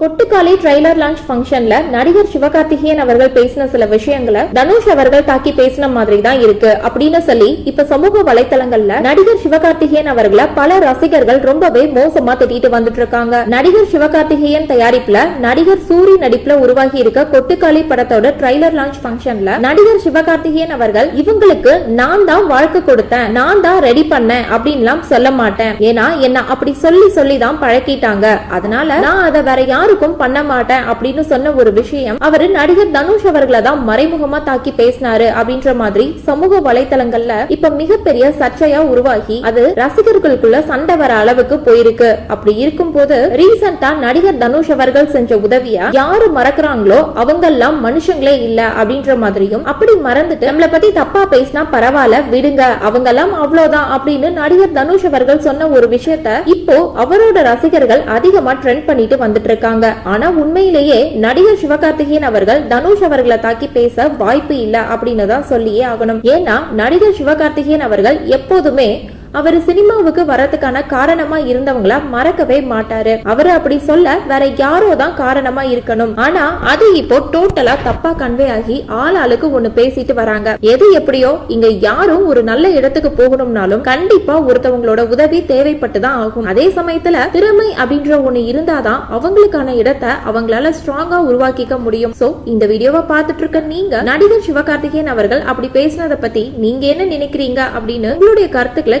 கொட்டுக்காலை trailer launch ஃபங்க்ஷன்ல நடிகர் சிவகார்த்திகேயன் அவர்கள் பேசின சில விஷயங்களை தனுஷ் அவர்கள் தாக்கி பேசின மாதிரி தான் இருக்கு அப்படின்னு சொல்லி இப்ப சமூக வலைத்தளங்கள்ல நடிகர் சிவகார்த்திகேயன் அவர்களை பல ரசிகர்கள் ரொம்பவே மோசமா திட்டிட்டு வந்துட்டு இருக்காங்க. நடிகர் சிவகார்த்திகேயன் தயாரிப்புல நடிகர் சூரி நடிப்புல உருவாகி இருக்க கொட்டுக்காளி படத்தோட ட்ரைலர் லான்ச் ஃபங்க்ஷன்ல நடிகர் சிவகார்த்திகேயன் அவர்கள் இவங்களுக்கு நான் தான் வாழ்க்கை கொடுத்தேன் நான் தான் ரெடி பண்ணேன் அப்படின்லாம் சொல்ல மாட்டேன். ஏன்னா என்ன அப்படி சொல்லி சொல்லி தான் பழக்கிட்டாங்க. அதனால நான் அதை வேற யார் யாருக்கும் பண்ண மாட்டேன் அப்படின்னு சொன்ன ஒரு விஷயம் அவரு நடிகர் தனுஷ் அவர்களை தான் மறைமுகமா தாக்கி பேசினாரு அப்படின்ற மாதிரி சமூக வலைதளங்கள்ல இப்ப மிகப்பெரிய சர்ச்சையா உருவாகி அது ரசிகர்களுக்குள்ள சண்டை வர அளவுக்கு போயிருக்கு. அப்படி இருக்கும் போது ரீசெண்டா நடிகர் தனுஷ் அவர்கள் செஞ்ச உதவியா யாரு மறக்கிறாங்களோ அவங்க எல்லாம் மனுஷங்களே இல்ல அப்படின்ற மாதிரியும் அப்படி மறந்துட்டு நம்மள பத்தி தப்பா பேசினா பரவாயில்ல விடுங்க அவங்க எல்லாம் அவ்வளவுதான் அப்படின்னு நடிகர் தனுஷ் அவர்கள் சொன்ன ஒரு விஷயத்த இப்போ அவரோட ரசிகர்கள் அதிகமா ட்ரெண்ட் பண்ணிட்டு வந்துட்டு இருக்காங்க. ஆனா உண்மையிலேயே நடிகர் சிவகார்த்திகேயன் அவர்கள் தனுஷ் அவர்களை தாக்கி பேச வாய்ப்பு இல்ல அப்படின்னு தான் சொல்லியே ஆகணும். ஏன்னா நடிகர் சிவகார்த்திகேயன் அவர்கள் எப்போதுமே அவர் சினிமாவுக்கு வரதுக்கான காரணமா இருந்தவங்கள மறக்கவே மாட்டாரு. அவர் அப்படி சொல்ல வேற யாரோ தான் காரணமா இருக்கணும். ஆனா அது இப்போ டோட்டலா தப்பா கன்வே ஆகி ஆள் ஆளுக்கு ஒண்ணு பேசிட்டு வராங்க. எது எப்படியோ இங்க யாரும் ஒரு நல்ல இடத்துக்கு போகணும்னாலும் கண்டிப்பா ஒருத்தவங்களோட உதவி தேவைப்பட்டு தான் ஆகும். அதே சமயத்துல திறமை அப்படின்ற ஒண்ணு இருந்தாதான் அவங்களுக்கான இடத்தை அவங்களால ஸ்ட்ராங்கா உருவாக்கிக்க முடியும். சோ இந்த வீடியோவை பார்த்துட்டு இருக்க நீங்க நடிகர் சிவகார்த்திகேயன் அவர்கள் அப்படி பேசினதை பத்தி நீங்க என்ன நினைக்கிறீங்க அப்படின்னு உங்களுடைய கருத்துக்களை